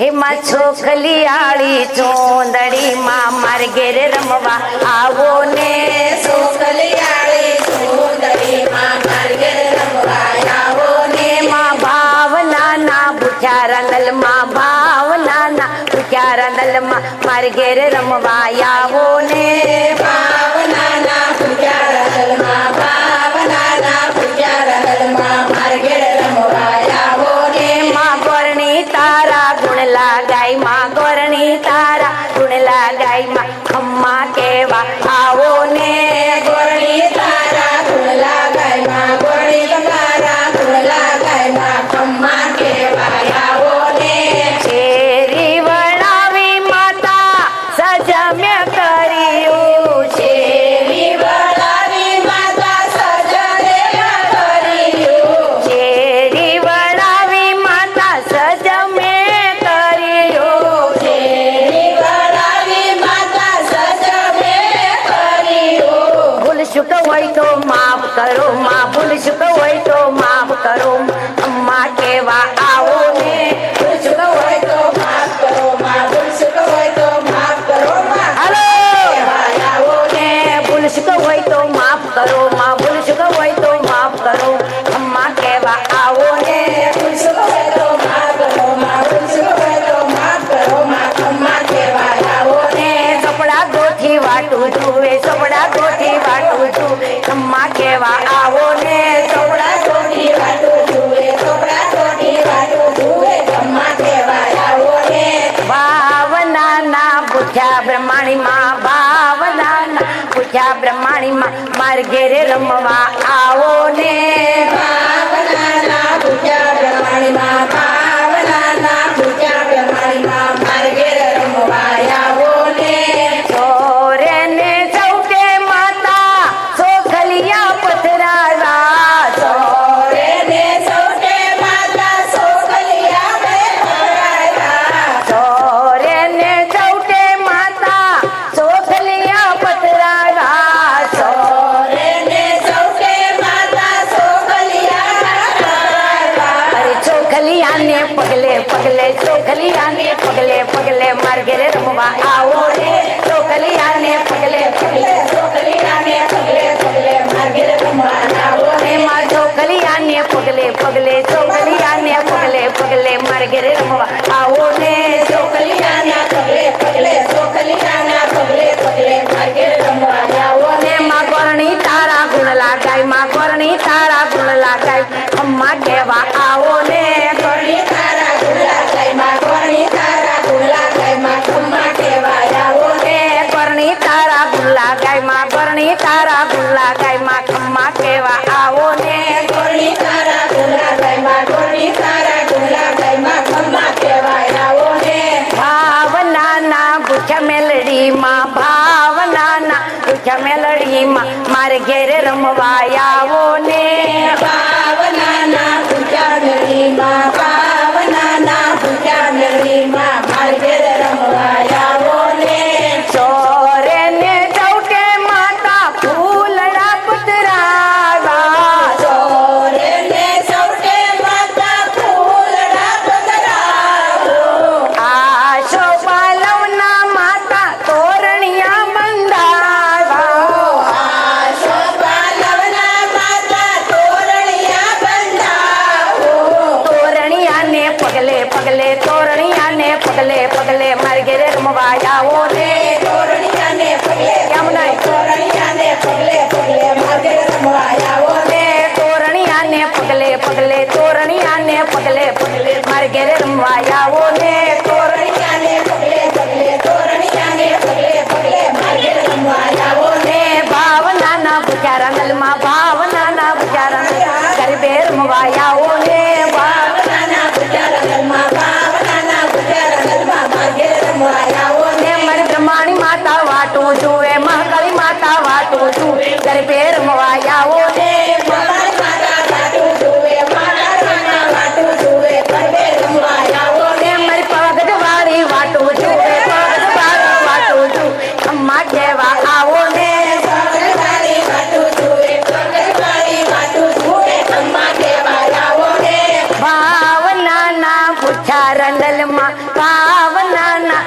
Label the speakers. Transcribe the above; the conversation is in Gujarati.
Speaker 1: હેમાં આળી ચોંદડી માં માર ઘેરે રમવા આવો ને.
Speaker 2: સોકલિયાળી સુંદરીમાં માર્ગે રમવા આવો ને.
Speaker 1: માં ભાવના ના ભૂખ્યા રંગલમાં ભાવના ના ભૂખ્યા રંગલમાં માર ઘેરે રમવા આવો ને.
Speaker 2: ભાવનાના
Speaker 1: શુક હોય તો માફ કરો, માં ભૂલ શુક હોય તો માફ કરો. અમ્મા કેવા આવો ને વાટું સપડા ગોઠી વાટું જુએ અમ્મા કેવા આવો ને?
Speaker 2: ને
Speaker 1: ભાવના ના પૂછ્યા બ્રહ્માણી માં ભાવના ના? પૂછ્યા બ્રહ્માણી માં માર ઘેરે રમવા આવો ચોખલિયાને પગલે પગલે ચોખલિયાને પગલે પગલે માર ઘેરે રમવા આવો ને ચોખલિયાને પગલે પગલે
Speaker 2: સોકલિયાને પગલે પગલે માર્ગે રમવા આવો ને
Speaker 1: એમાં ચોખલિયાને પગલે પગલે ચોખલિયાને પગલે પગલે માર ઘેરે રમવા આવો ને
Speaker 2: સોકલિયાના પગલે પગલે સોકલિયાના પગલે પગલે માર્ગે રમવા આવો ને
Speaker 1: ને માં કરણી તારા ગુણ લાગાયમાં કરણી તારા ગુણ લાગાય અમ્મા કેવા આવો ને
Speaker 2: ના
Speaker 1: ભૂખ્યા માં મારે ઘેરે રમવા આવો ને.
Speaker 2: ભાવનાના પૂજા
Speaker 1: પગલે પગલે તોરણિયાને પગલે પગલે મારે ઘેરે રમવા આવો ને
Speaker 2: ખોવાયાઓ
Speaker 1: ને અમ્મા કહેવા આવો ને
Speaker 2: ભાવના
Speaker 1: ના પૂછા ભાવના ના